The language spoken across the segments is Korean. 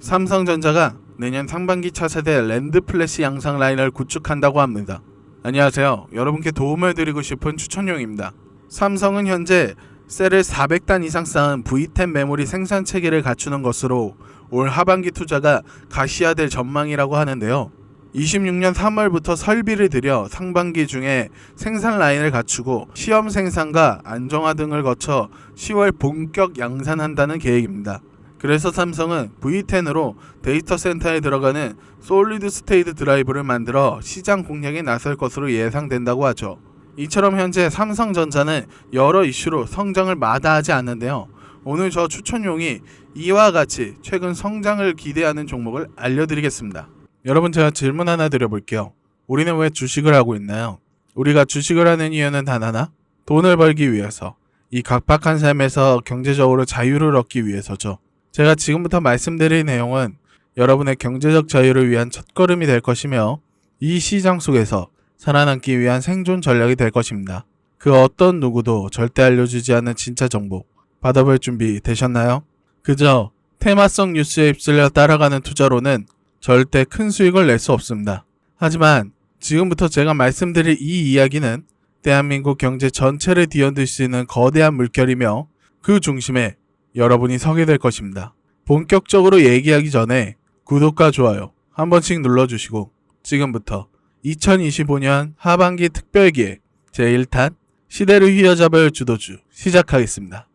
삼성전자가 내년 상반기 차세대 랜드 플래시 양상 라인을 구축한다고 합니다. 안녕하세요. 여러분께 도움을 드리고 싶은 추천용입니다. 삼성은 현재 셀을 400단 이상 쌓은 V10 메모리 생산 체계를 갖추는 것으로 올 하반기 투자가 가시화될 전망이라고 하는데요. 26년 3월부터 설비를 들여 상반기 중에 생산 라인을 갖추고 시험 생산과 안정화 등을 거쳐 10월 본격 양산한다는 계획입니다. 그래서 삼성은 V10으로 데이터 센터에 들어가는 솔리드 스테이트 드라이브를 만들어 시장 공략에 나설 것으로 예상된다고 하죠. 이처럼 현재 삼성전자는 여러 이슈로 성장을 마다하지 않는데요. 오늘 저 추천용이 이와 같이 최근 성장을 기대하는 종목을 알려드리겠습니다. 여러분 제가 질문 하나 드려볼게요. 우리는 왜 주식을 하고 있나요? 우리가 주식을 하는 이유는 단 하나? 돈을 벌기 위해서. 이 각박한 삶에서 경제적으로 자유를 얻기 위해서죠. 제가 지금부터 말씀드릴 내용은 여러분의 경제적 자유를 위한 첫걸음이 될 것이며 이 시장 속에서 살아남기 위한 생존 전략이 될 것입니다. 그 어떤 누구도 절대 알려주지 않는 진짜 정보 받아볼 준비 되셨나요? 그저 테마성 뉴스에 휩쓸려 따라가는 투자로는 절대 큰 수익을 낼 수 없습니다. 하지만 지금부터 제가 말씀드릴 이 이야기는 대한민국 경제 전체를 뒤흔들 수 있는 거대한 물결이며 그 중심에 여러분이 서게 될 것입니다. 본격적으로 얘기하기 전에 구독과 좋아요 한 번씩 눌러주시고 지금부터 2025년 하반기 특별기획 제1탄 시대를 휘어잡을 주도주 시작하겠습니다.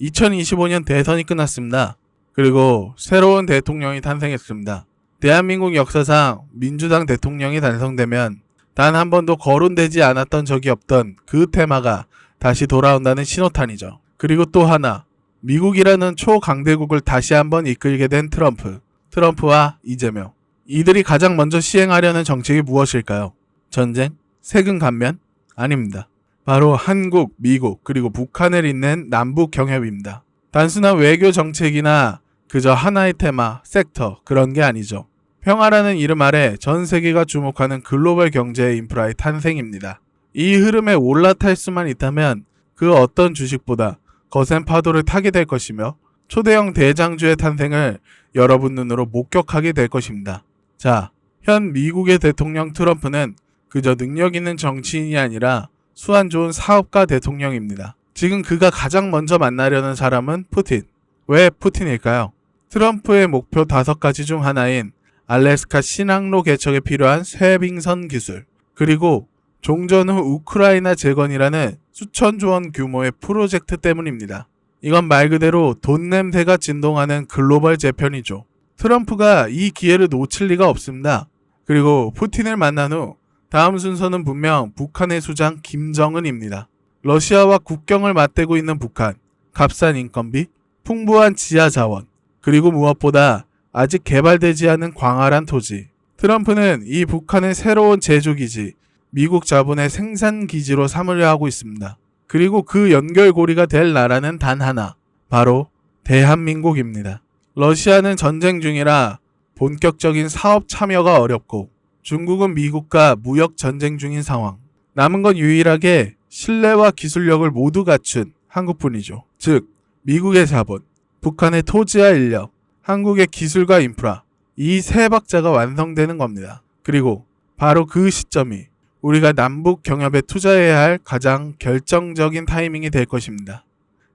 2025년 대선이 끝났습니다. 그리고 새로운 대통령이 탄생했습니다. 대한민국 역사상 민주당 대통령이誕生되면 단 한 번도 거론되지 않았던 적이 없던 그 테마가 다시 돌아온다는 신호탄이죠. 그리고 또 하나, 미국이라는 초강대국을 다시 한번 이끌게 된 트럼프, 트럼프와 이재명. 이들이 가장 먼저 시행하려는 정책이 무엇일까요? 전쟁? 세금 감면? 아닙니다. 바로 한국, 미국, 그리고 북한을 잇는 남북 경협입니다. 단순한 외교 정책이나 그저 하나의 테마, 섹터, 그런 게 아니죠. 평화라는 이름 아래 전 세계가 주목하는 글로벌 경제 인프라의 탄생입니다. 이 흐름에 올라탈 수만 있다면 그 어떤 주식보다 거센 파도를 타게 될 것이며 초대형 대장주의 탄생을 여러분 눈으로 목격하게 될 것입니다. 자, 현 미국의 대통령 트럼프는 그저 능력 있는 정치인이 아니라 수완 좋은 사업가 대통령입니다. 지금 그가 가장 먼저 만나려는 사람은 푸틴. 왜 푸틴일까요? 트럼프의 목표 다섯 가지 중 하나인 알래스카 신항로 개척에 필요한 쇠빙선 기술, 그리고 종전 후 우크라이나 재건이라는 수천조 원 규모의 프로젝트 때문입니다. 이건 말 그대로 돈 냄새가 진동하는 글로벌 재편이죠. 트럼프가 이 기회를 놓칠 리가 없습니다. 그리고 푸틴을 만난 후 다음 순서는 분명 북한의 수장 김정은입니다. 러시아와 국경을 맞대고 있는 북한, 값싼 인건비, 풍부한 지하 자원, 그리고 무엇보다 아직 개발되지 않은 광활한 토지. 트럼프는 이 북한의 새로운 제조기지, 미국 자본의 생산 기지로 삼으려 하고 있습니다. 그리고 그 연결고리가 될 나라는 단 하나, 바로 대한민국입니다. 러시아는 전쟁 중이라 본격적인 사업 참여가 어렵고 중국은 미국과 무역 전쟁 중인 상황. 남은 건 유일하게 신뢰와 기술력을 모두 갖춘 한국뿐이죠. 즉, 미국의 자본, 북한의 토지와 인력, 한국의 기술과 인프라, 이 세 박자가 완성되는 겁니다. 그리고 바로 그 시점이 우리가 남북 경협에 투자해야 할 가장 결정적인 타이밍이 될 것입니다.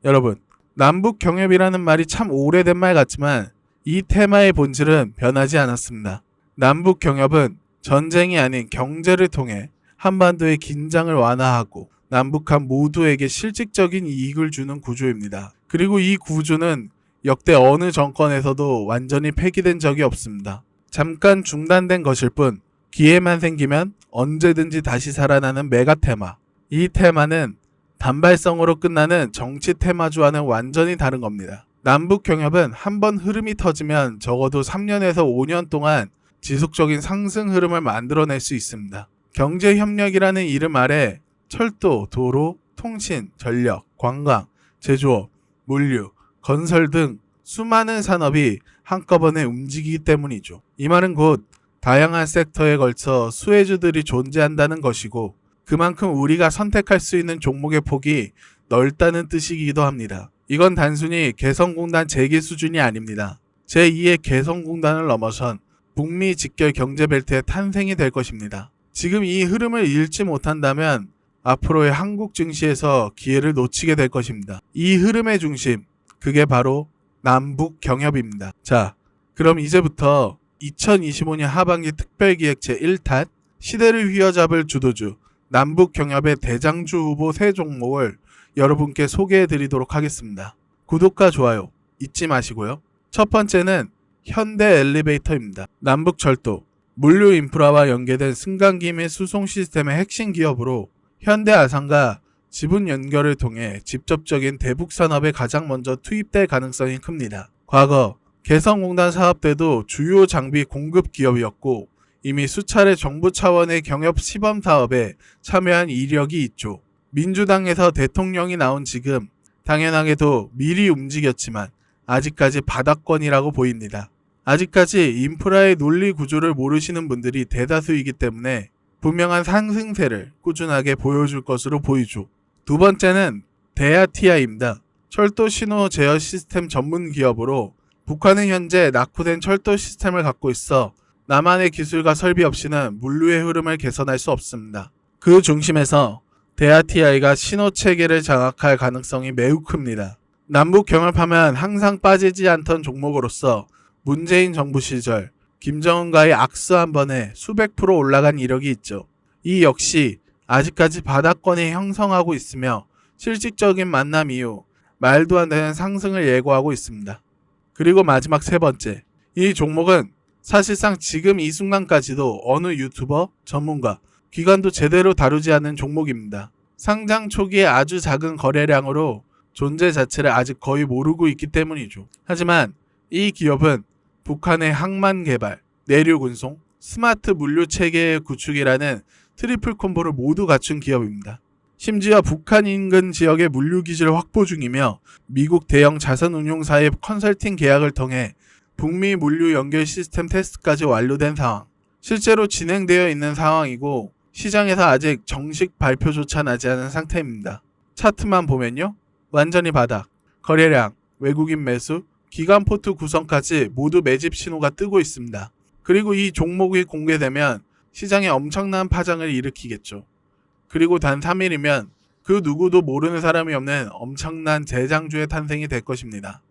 여러분, 남북 경협이라는 말이 참 오래된 말 같지만 이 테마의 본질은 변하지 않았습니다. 남북 경협은 전쟁이 아닌 경제를 통해 한반도의 긴장을 완화하고 남북한 모두에게 실질적인 이익을 주는 구조입니다. 그리고 이 구조는 역대 어느 정권에서도 완전히 폐기된 적이 없습니다. 잠깐 중단된 것일 뿐 기회만 생기면 언제든지 다시 살아나는 메가 테마. 이 테마는 단발성으로 끝나는 정치 테마주와는 완전히 다른 겁니다. 남북 경협은 한 번 흐름이 터지면 적어도 3년에서 5년 동안 지속적인 상승 흐름을 만들어낼 수 있습니다. 경제 협력이라는 이름 아래 철도, 도로, 통신, 전력, 관광, 제조업, 물류, 건설 등 수많은 산업이 한꺼번에 움직이기 때문이죠. 이 말은 곧 다양한 섹터에 걸쳐 수혜주들이 존재한다는 것이고 그만큼 우리가 선택할 수 있는 종목의 폭이 넓다는 뜻이기도 합니다. 이건 단순히 개성공단 재개 수준이 아닙니다. 제2의 개성공단을 넘어선 북미 직결 경제벨트의 탄생이 될 것입니다. 지금 이 흐름을 잃지 못한다면 앞으로의 한국 증시에서 기회를 놓치게 될 것입니다. 이 흐름의 중심, 그게 바로 남북 경협입니다. 자, 그럼 이제부터 2025년 하반기 특별기획 제1탄 시대를 휘어잡을 주도주 남북 경협의 대장주 후보 세 종목을 여러분께 소개해 드리도록 하겠습니다. 구독과 좋아요 잊지 마시고요. 첫 번째는 현대 엘리베이터입니다. 남북철도, 물류 인프라와 연계된 승강기 및 수송 시스템의 핵심 기업으로 현대 아산과 지분 연결을 통해 직접적인 대북 산업에 가장 먼저 투입될 가능성이 큽니다. 과거 개성공단 사업 때도 주요 장비 공급 기업이었고 이미 수차례 정부 차원의 경협 시범 사업에 참여한 이력이 있죠. 민주당에서 대통령이 나온 지금 당연하게도 미리 움직였지만 아직까지 바닥권이라고 보입니다. 아직까지 인프라의 논리 구조를 모르시는 분들이 대다수이기 때문에 분명한 상승세를 꾸준하게 보여줄 것으로 보이죠. 두 번째는 데아티아입니다. 철도 신호 제어 시스템 전문 기업으로 북한은 현재 낙후된 철도 시스템을 갖고 있어 나만의 기술과 설비 없이는 물류의 흐름을 개선할 수 없습니다. 그 중심에서 데아티아이가 신호 체계를 장악할 가능성이 매우 큽니다. 남북 경협하면 항상 빠지지 않던 종목으로서 문재인 정부 시절 김정은과의 악수 한 번에 수백 프로 올라간 이력이 있죠. 이 역시 아직까지 바닥권이 형성하고 있으며 실질적인 만남 이후 말도 안 되는 상승을 예고하고 있습니다. 그리고 마지막 세 번째. 이 종목은 사실상 지금 이 순간까지도 어느 유튜버, 전문가, 기관도 제대로 다루지 않는 종목입니다. 상장 초기에 아주 작은 거래량으로 존재 자체를 아직 거의 모르고 있기 때문이죠. 하지만 이 기업은 북한의 항만 개발, 내륙 운송, 스마트 물류 체계의 구축이라는 트리플 콤보를 모두 갖춘 기업입니다. 심지어 북한 인근 지역의 물류 기지를 확보 중이며 미국 대형 자산 운용사의 컨설팅 계약을 통해 북미 물류 연결 시스템 테스트까지 완료된 상황. 실제로 진행되어 있는 상황이고 시장에서 아직 정식 발표조차 나지 않은 상태입니다. 차트만 보면요. 완전히 바닥. 거래량, 외국인 매수, 기간 포트 구성까지 모두 매집 신호가 뜨고 있습니다. 그리고 이 종목이 공개되면 시장에 엄청난 파장을 일으키겠죠. 그리고 단 3일이면 그 누구도 모르는 사람이 없는 엄청난 재장주의 탄생이 될 것입니다.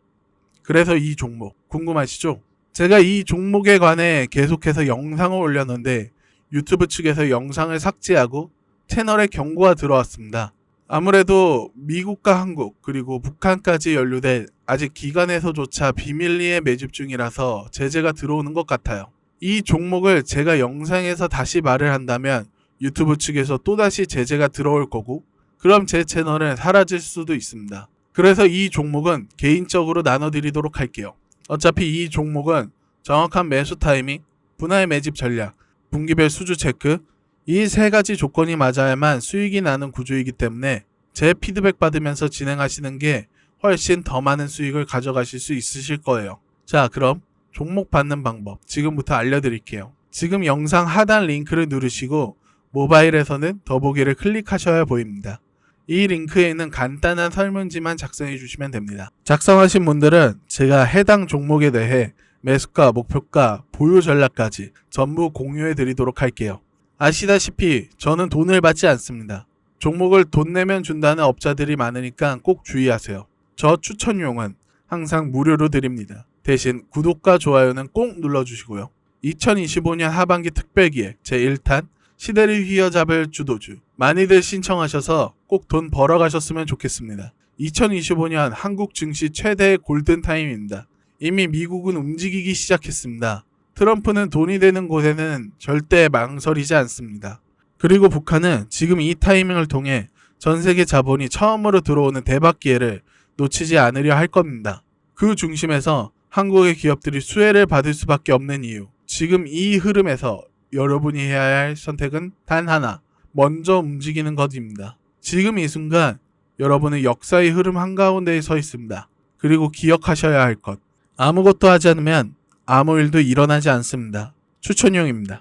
그래서 이 종목 궁금하시죠? 제가 이 종목에 관해 계속해서 영상을 올렸는데 유튜브 측에서 영상을 삭제하고 채널에 경고가 들어왔습니다. 아무래도 미국과 한국 그리고 북한까지 연루된 아직 기관에서조차 비밀리에 매집 중이라서 제재가 들어오는 것 같아요. 이 종목을 제가 영상에서 다시 말을 한다면 유튜브 측에서 또다시 제재가 들어올 거고 그럼 제 채널은 사라질 수도 있습니다. 그래서 이 종목은 개인적으로 나눠드리도록 할게요. 어차피 이 종목은 정확한 매수 타이밍, 분할 매집 전략, 분기별 수주 체크 이 세 가지 조건이 맞아야만 수익이 나는 구조이기 때문에 제 피드백 받으면서 진행하시는 게 훨씬 더 많은 수익을 가져가실 수 있으실 거예요. 자, 그럼 종목 받는 방법 지금부터 알려드릴게요. 지금 영상 하단 링크를 누르시고 모바일에서는 더보기를 클릭하셔야 보입니다. 이 링크에 있는 간단한 설문지만 작성해 주시면 됩니다. 작성하신 분들은 제가 해당 종목에 대해 매수가, 목표가, 보유 전략까지 전부 공유해 드리도록 할게요. 아시다시피 저는 돈을 받지 않습니다. 종목을 돈 내면 준다는 업자들이 많으니까 꼭 주의하세요. 저 추천용은 항상 무료로 드립니다. 대신 구독과 좋아요는 꼭 눌러주시고요. 2025년 하반기 특별기획 제1탄 시대를 휘어잡을 주도주 많이들 신청하셔서 꼭 돈 벌어 가셨으면 좋겠습니다. 2025년 한국 증시 최대의 골든타임입니다. 이미 미국은 움직이기 시작했습니다. 트럼프는 돈이 되는 곳에는 절대 망설이지 않습니다. 그리고 북한은 지금 이 타이밍을 통해 전 세계 자본이 처음으로 들어오는 대박 기회를 놓치지 않으려 할 겁니다. 그 중심에서 한국의 기업들이 수혜를 받을 수밖에 없는 이유. 지금 이 흐름에서 여러분이 해야 할 선택은 단 하나. 먼저 움직이는 것입니다. 지금 이 순간 여러분은 역사의 흐름 한가운데에 서 있습니다. 그리고 기억하셔야 할 것. 아무것도 하지 않으면 아무 일도 일어나지 않습니다. 추천용입니다.